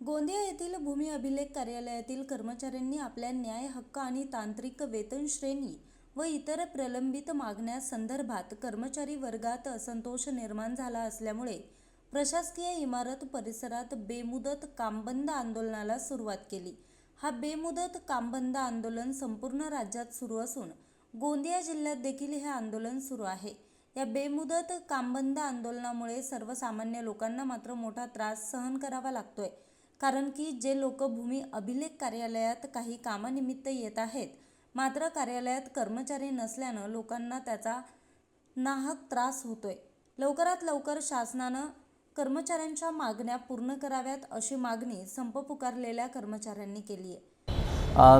गोंदिया येथील भूमी अभिलेख कार्यालयातील कर्मचाऱ्यांनी आपल्या न्याय हक्क आणि तांत्रिक वेतन श्रेणी व इतर प्रलंबित मागण्या संदर्भात कर्मचारी वर्गात असंतोष निर्माण झाला असल्यामुळे प्रशासकीय इमारत परिसरात बेमुदत कामबंद आंदोलनाला सुरुवात केली. हा बेमुदत कामबंद आंदोलन संपूर्ण राज्यात सुरू असून गोंदिया जिल्ह्यात देखील हे आंदोलन सुरू आहे. या बेमुदत कामबंद आंदोलनामुळे सर्वसामान्य लोकांना मात्र मोठा त्रास सहन करावा लागतोय. कारण की जे लोक भूमी अभिलेख कार्यालयात काही कामानिमित्त येत आहेत मात्र कार्यालयात कर्मचारी नसल्यानं लोकांना त्याचा नाहक त्रास होतोय. लवकरात लवकर शासनानं कर्मचाऱ्यांच्या मागण्या पूर्ण कराव्यात अशी मागणी संप पुकारलेल्या कर्मचाऱ्यांनी केली आहे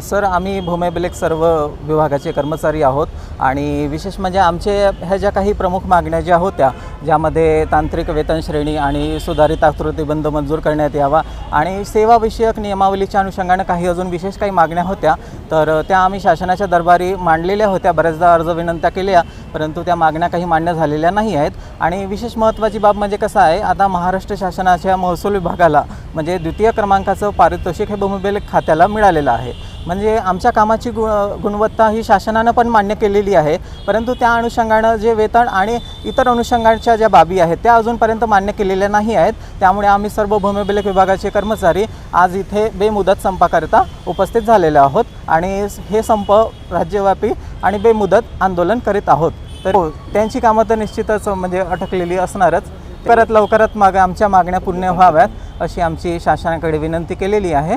सर आम्ही भूमिअभिलेख सर्व विभागाचे कर्मचारी आहोत आणि विशेष म्हणजे आमचे ह्या ज्या काही प्रमुख मागण्या ज्या होत्या ज्यामध्ये तांत्रिक वेतन श्रेणी आणि सुधारित आकृतीबंध मंजूर करण्यात यावा आणि सेवाविषयक नियमावलीच्या अनुषंगानं काही अजून विशेष काही मागण्या होत्या तर त्या आम्ही शासनाच्या दरबारी मांडलेल्या होत्या बऱ्याचदा अर्ज विनंत्या केल्या परंतु त्या मागण्या काही मान्य झालेल्या नाही आहेत. आणि विशेष महत्त्वाची बाब म्हणजे कसं आहे आता महाराष्ट्र शासनाच्या महसूल विभागाला म्हणजे द्वितीय क्रमांकाचं पारितोषिक हे भूमिबेल खात्याला मिळालेलं आहे. म्हणजे आमच्या कामाची गु गुणवत्ता ही शासनानं पण मान्य केलेली आहे. परंतु त्या अनुषंगानं जे वेतन आणि इतर अनुषंगाच्या ज्या बाबी आहेत त्या अजूनपर्यंत मान्य केलेल्या नाही आहेत. त्यामुळे आम्ही सर्व भूमिअभिलेख विभागाचे कर्मचारी आज इथे बेमुदत संपाकरिता उपस्थित झालेले आहोत आणि हे संप राज्यव्यापी आणि बेमुदत आंदोलन करीत आहोत. तर हो, त्यांची कामं तर निश्चितच म्हणजे अटकलेली असणारच. परत लवकरात माग आमच्या मागण्या पूर्ण व्हाव्यात अशी आमची शासनाकडे विनंती केलेली आहे.